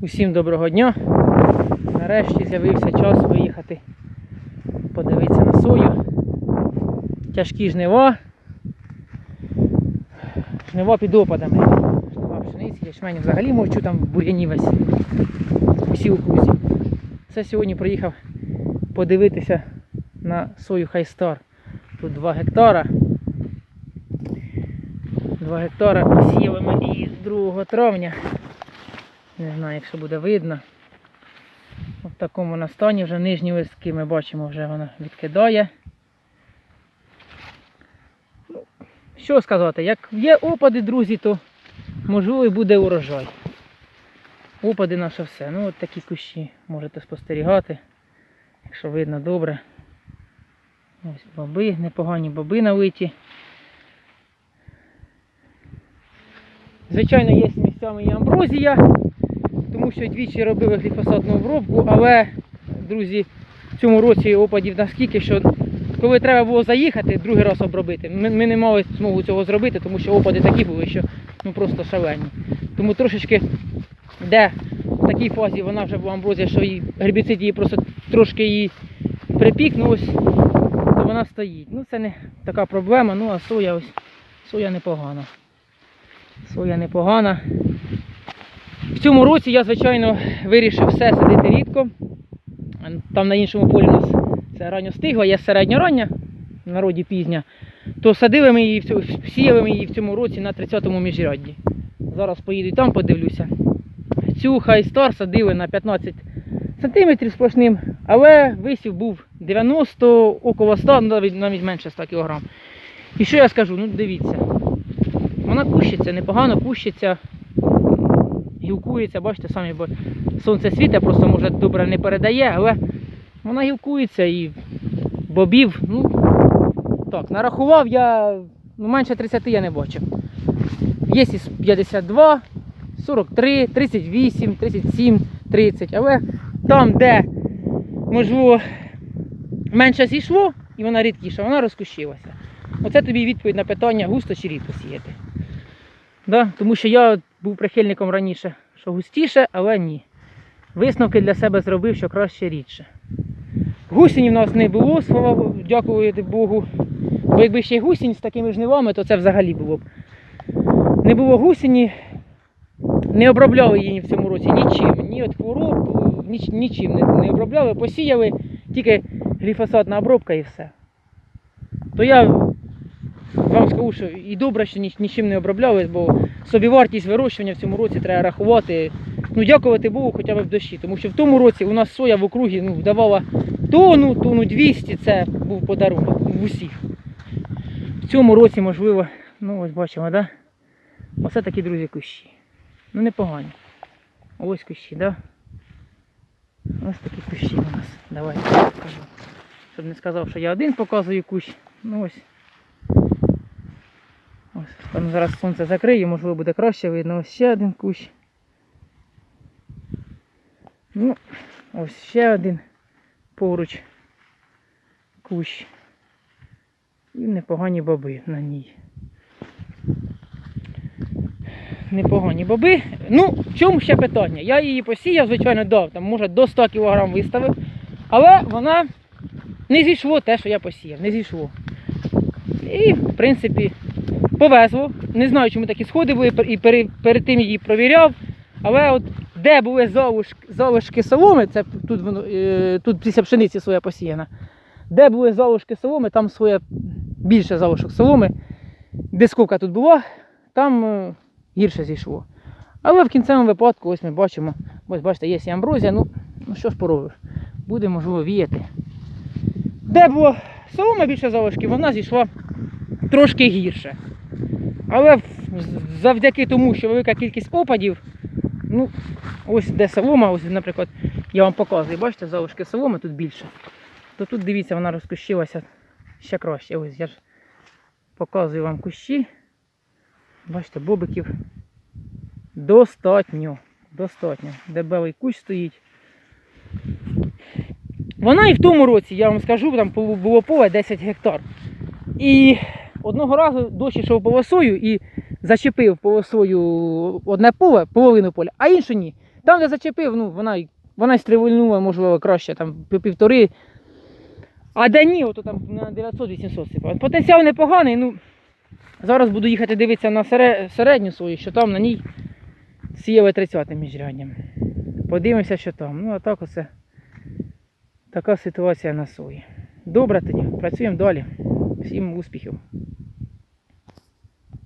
Усім доброго дня. Нарешті з'явився час виїхати подивитися на сою. Тяжкі жнива. Жнива під опадами. Жнива пшениці, ячменю взагалі мовчу там бур'яні весь. Усі у кузі. Це сьогодні приїхав подивитися на сою Хайстар. Тут 2 гектара. 2 гектара посіяли ми її 2 травня. Не знаю, якщо буде видно. В такому вона стані вже нижні листки ми бачимо, вже вона відкидає. Ну, Що сказати, як є опади, друзі, то можливо і буде урожай. Опади наше все. Ну от такі кущі можете спостерігати, якщо видно добре. Ось боби, непогані боби налиті. Звичайно, є місцями і амброзія, тому двічі робили гліфосатну обробку, але, друзі, в цьому році опадів наскільки, що коли треба було заїхати, другий раз обробити, ми, ми не мали змогу цього зробити, тому що опади такі були, що ну просто шалені. Тому трошечки, де в такій фазі вона вже була амброзія, що її гербіцид її просто трошки її припік, ну ось, то вона стоїть. Ну це не така проблема, ну а соя ось, соя непогана. Соя непогана. В цьому році я, звичайно, вирішив все садити рідко. Там на іншому полі у нас це ранньо стигла, є середньорання, в народі пізня. То садили ми її, сіяли ми її в цьому році на 30-му міжрядді. Зараз поїду і там подивлюся. Цю хайстар садили на 15 сантиметрів сплошним, але висів був 90, около 100, ну, навіть, навіть менше 100 кг. І що я скажу? Ну дивіться. Вона кущиться, непогано кущиться, гілкується, бачите самі, бо сонце світе, просто може добре не передає, але вона гілкується і бобів, ну так, нарахував я, ну менше 30 я не бачив. Є і 52, 43, 38, 37, 30, але там, де, можливо, менше зійшло і вона рідкіша, вона розкущилася. Оце тобі відповідь на питання, густо чи рідко сіяти. Да? Тому що я був прихильником раніше, що густіше, але ні. Висновки для себе зробив, що краще рідше. Гусені в нас не було, слава дякувати Богу. Бо якби ще й гусінь з такими жнивами, то це взагалі було б. Не було гусені, не обробляли її в цьому році нічим. Ні від хвороб, ніч, нічим не, не обробляли, посіяли, тільки гліфосатна обробка і все. То я вам скажу, що і добре, що ні- нічим не обробляли, бо собівартість вирощування в цьому році треба рахувати. Ну, дякувати Богу, хоча б в дощі. Тому що в тому році у нас соя в округі ну, давала тонну, тонну 200, це був подарунок в усіх. В цьому році, можливо, ну ось бачимо, да? Оце такі, друзі, кущі. Ну непогані. Ось кущі, да? Ось такі кущі у нас. Давайте покажу. Щоб не сказав, що я один показую кущ. Ну ось. Ось, там зараз сонце закриє, можливо буде краще видно. Ось ще один кущ. Ну, ось ще один поруч кущ. І непогані боби на ній. Непогані боби. Ну, в чому ще питання? Я її посіяв, звичайно, дав, там, може до 100 кг виставив, але вона не зійшло те, що я посіяв, не зійшло. І, в принципі, повезло. Не знаю, чому такі сходи були, і пере- перед тим її провіряв. Але от де були залишки, залишки соломи, це тут, воно, е, тут після пшениці своя посіяна. Де були залишки соломи, там своє більше залишок соломи. Дисковка тут була, там е, гірше зійшло. Але в кінцевому випадку, ось ми бачимо, ось бачите, є і амброзія, ну, ну що ж поробиш, буде можливо віяти. Де було солома більше залишків, вона зійшла трошки гірше. Але завдяки тому, що велика кількість опадів, ну, ось де солома, ось, наприклад, я вам показую, бачите, залишки соломи тут більше. То тут дивіться, вона розкущилася ще краще. Ось я ж показую вам кущі. Бачите, бобиків достатньо. Достатньо. Дебелий кущ стоїть. Вона і в тому році, я вам скажу, там було- поле 10 гектар. І одного разу дощ йшов полосою і зачепив полосою одне поле, половину поля, а інше ні. Там, де зачепив, ну, вона, вона й стрівольнула, можливо, краще, там пів- півтори. А де ні, ото там на 900-800 сипав. Потенціал непоганий, ну. Зараз буду їхати дивитися на середню свою, що там на ній сіяли 30 міжрядням. Подивимося, що там. Ну, а так оце така ситуація на сої. Добре тоді, працюємо далі. Всім успіхів.